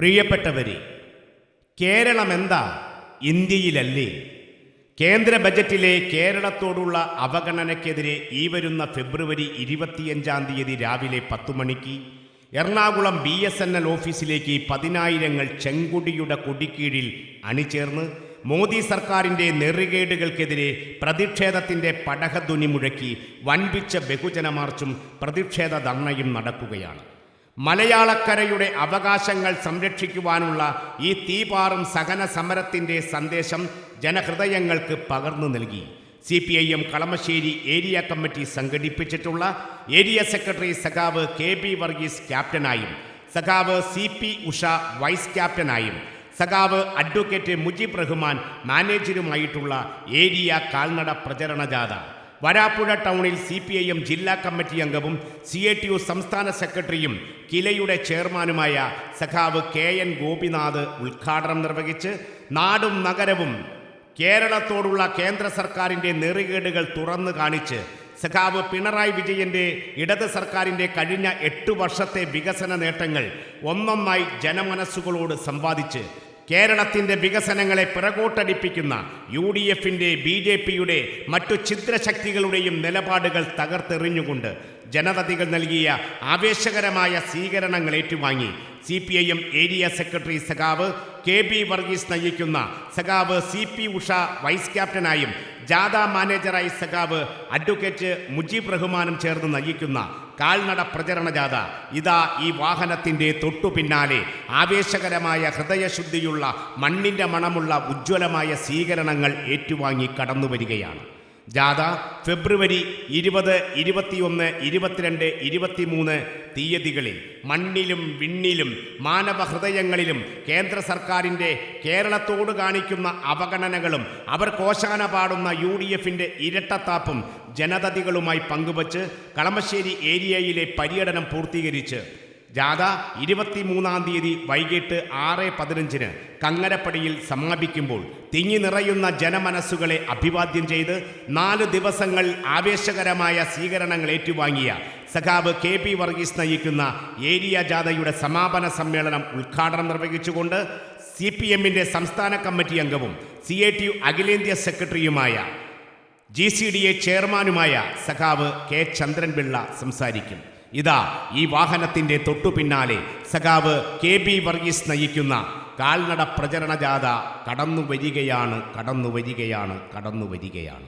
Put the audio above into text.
പ്രിയപ്പെട്ടവരെ കേരളം എന്താ ഇന്ത്യയിലല്ലേ? കേന്ദ്ര ബജറ്റിലെ കേരളത്തോടുള്ള അവഗണനയ്ക്കെതിരെ ഈ വരുന്ന ഫെബ്രുവരി ഇരുപത്തിയഞ്ചാം തീയതി രാവിലെ പത്തു മണിക്ക് Ernakulam B S N L ഓഫീസിലേക്ക് പതിനായിരങ്ങൾ ചെങ്കുടിയുടെ കൊടിക്കീഴിൽ അണിചേർന്ന് മോദി സർക്കാരിന്റെ നെറുകേടുകൾക്കെതിരെ പ്രതിഷേധത്തിന്റെ പടഹധ്വനി മുഴക്കി വൻപിച്ച ബഹുജന മാർച്ചും പ്രതിഷേധ ധർണയും നടക്കുകയാണ്. മലയാളക്കരയുടെ അവകാശങ്ങൾ സംരക്ഷിക്കുവാനുള്ള ഈ തീപാറും സഹന സമരത്തിന്റെ സന്ദേശം ജനഹൃദയങ്ങൾക്ക് പകർന്നു നൽകി. C P I M Kalamassery area committee സംഘടിപ്പിച്ചിട്ടുള്ള area secretary സഖാവ് കെ പി വർഗീസ് ക്യാപ്റ്റനായും സഖാവ് സി പി ഉഷ വൈസ് ക്യാപ്റ്റനായും സഖാവ് അഡ്വക്കേറ്റ് മുജീബ് റഹ്മാൻ മാനേജരുമായിട്ടുള്ള ഏരിയ കാൽനട പ്രചരണ ജാഥ. വരാപ്പുഴ ടൗണിൽ സി പി ഐ എം ജില്ലാ കമ്മിറ്റി അംഗവും സി എ ടി യു സംസ്ഥാന സെക്രട്ടറിയും കിലയുടെ ചെയർമാനുമായ സഖാവ് കെ എൻ ഗോപിനാഥ് ഉദ്ഘാടനം നിർവഹിച്ച് നാടും നഗരവും കേരളത്തോടുള്ള കേന്ദ്ര സർക്കാരിന്റെ നെറികേടുകൾ തുറന്നു കാണിച്ച് സഖാവ് പിണറായി വിജയന്റെ ഇടത് സർക്കാരിന്റെ കഴിഞ്ഞ എട്ടു വർഷത്തെ വികസന നേട്ടങ്ങൾ ഒന്നൊന്നായി ജനമനസ്സുകളോട് സംവാദിച്ച് കേരളത്തിന്റെ വികസനങ്ങളെ പിറകോട്ടടിപ്പിക്കുന്ന യു ഡി എഫിന്റെ ബി ജെ പിയുടെ മറ്റു ചിത്രശക്തികളുടെയും നിലപാടുകൾ തകർത്തെറിഞ്ഞുകൊണ്ട് ജനതതികൾ നൽകിയ ആവേശകരമായ സ്വീകരണങ്ങൾ ഏറ്റുവാങ്ങി. C P I M area secretary സഖാവ് കെ ബി വർഗീസ് നയിക്കുന്ന സഖാവ് സി പി ഉഷ വൈസ് ക്യാപ്റ്റനായും ജാഥ മാനേജറായി സഖാവ് അഡ്വക്കേറ്റ് മുജീബ് റഹ്മാനും ചേർന്ന് നയിക്കുന്ന കാൽനട പ്രചരണ ജാഥ. ഇതാ ഈ വാഹനത്തിന്റെ തൊട്ടു പിന്നാലെ ആവേശകരമായ ഹൃദയശുദ്ധിയുള്ള മണ്ണിന്റെ മണമുള്ള ഉജ്ജ്വലമായ സ്വീകരണങ്ങൾ ഏറ്റുവാങ്ങി കടന്നു വരികയാണ് ജാഥ ഫെബ്രുവരി ഇരുപത് ഇരുപത്തിയൊന്ന് ഇരുപത്തിരണ്ട് ഇരുപത്തിമൂന്ന് തീയതികളിൽ മണ്ണിലും വിണ്ണിലും മാനവഹൃദയങ്ങളിലും കേന്ദ്ര സർക്കാരിന്റെ കേരളത്തോട് കാണിക്കുന്ന അവഗണനകളും അവർ കോശാന പാടുന്ന യു ഡി എഫിന്റെ ഇരട്ടത്താപ്പും ജനതതികളുമായി പങ്കുവച്ച് കളമശ്ശേരി ഏരിയയിലെ പര്യടനം പൂർത്തീകരിച്ച് ജാഥ ഇരുപത്തിമൂന്നാം തീയതി വൈകിട്ട് ആറ് പതിനഞ്ചിന് കങ്ങരപ്പടിയിൽ സമാപിക്കുമ്പോൾ തിങ്ങി നിറയുന്ന ജനമനസ്സുകളെ അഭിവാദ്യം ചെയ്ത് നാല് ദിവസങ്ങൾ ആവേശകരമായ സ്വീകരണങ്ങൾ ഏറ്റുവാങ്ങിയ സഖാവ് കെ പി വർഗീസ് നയിക്കുന്ന ഏരിയ ജാഥയുടെ സമാപന സമ്മേളനം ഉദ്ഘാടനം നിർവഹിച്ചുകൊണ്ട് സി പി എമ്മിന്റെ സംസ്ഥാന കമ്മിറ്റി അംഗവും സി എ ടി യു അഖിലേന്ത്യാ സെക്രട്ടറിയുമായ ജി സി ഡി എ ചെയർമാനുമായ സഖാവ് കെ ചന്ദ്രൻപിള്ള സംസാരിക്കും. ഇതാ ഈ വാഹനത്തിന്റെ തൊട്ടു പിന്നാലെ സഖാവ് കെ ബി വർഗീസ് നയിക്കുന്ന കാൽനട പ്രചരണ ജാഥ കടന്നു വരികയാണ് കടന്നു വരികയാണ് കടന്നു വരികയാണ്